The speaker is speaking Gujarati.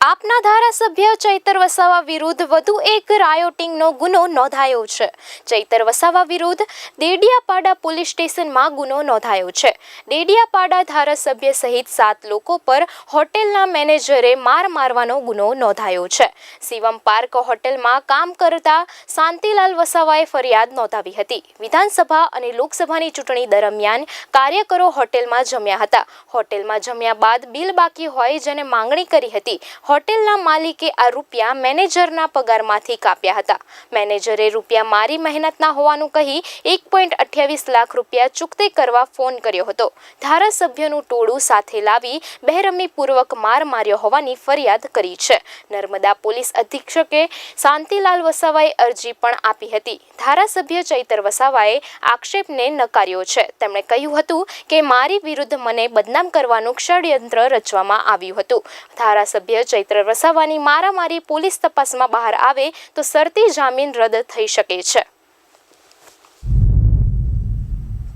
આપના ધારાસભ્ય ચૈતર વસાવા વિરુદ્ધ વધુ એક રાયોટિંગનો ગુનો નોંધાયો છે. ચૈતર વસાવા વિરુદ્ધ દેડિયાપાડા પોલીસ સ્ટેશનમાં ગુનો નોંધાયો છે. દેડિયાપાડા ધારાસભ્ય સહિત સાત લોકો પર હોટેલના મેનેજરે માર મારવાનો ગુનો નોંધાયો છે. શિવમ પાર્ક હોટેલમાં કામ કરતા શાંતિલાલ વસાવાએ ફરિયાદ નોંધાવી હતી. વિધાનસભા અને લોકસભાની ચૂંટણી દરમિયાન કાર્યકરો હોટેલમાં જમ્યા હતા. હોટેલમાં જમ્યા બાદ બિલ બાકી હોય જેને માંગણી કરી હતી. હોટેલના માલિકે આ રૂપિયા મેનેજરના પગારમાંથી કાપ્યા હતા. મેનેજરે રૂપિયા મારી મહેનતના હોવાનું કહી એક પોઈન્ટ અઠ્યાવીસ લાખ રૂપિયા ચૂકતે કરવા ફોન કર્યો હતો. ધારાસભ્યનું ટોળું સાથે લાવી બેરમીપૂર્વક માર માર્યો હોવાની ફરિયાદ કરી છે. નર્મદા પોલીસ અધિક્ષકે શાંતિલાલ વસાવાએ અરજી પણ આપી હતી. ધારાસભ્ય ચૈતર વસાવાએ આક્ષેપને નકાર્યો છે. તેમણે કહ્યું હતું કે મારી વિરુદ્ધ મને બદનામ કરવાનું ષડયંત્ર રચવામાં આવ્યું હતું. ધારાસભ્ય ચૈત્ર વસાવાની મારામારી પોલીસ તપાસમાં બહાર આવે તો શરતી જામીન રદ થઈ શકે છે.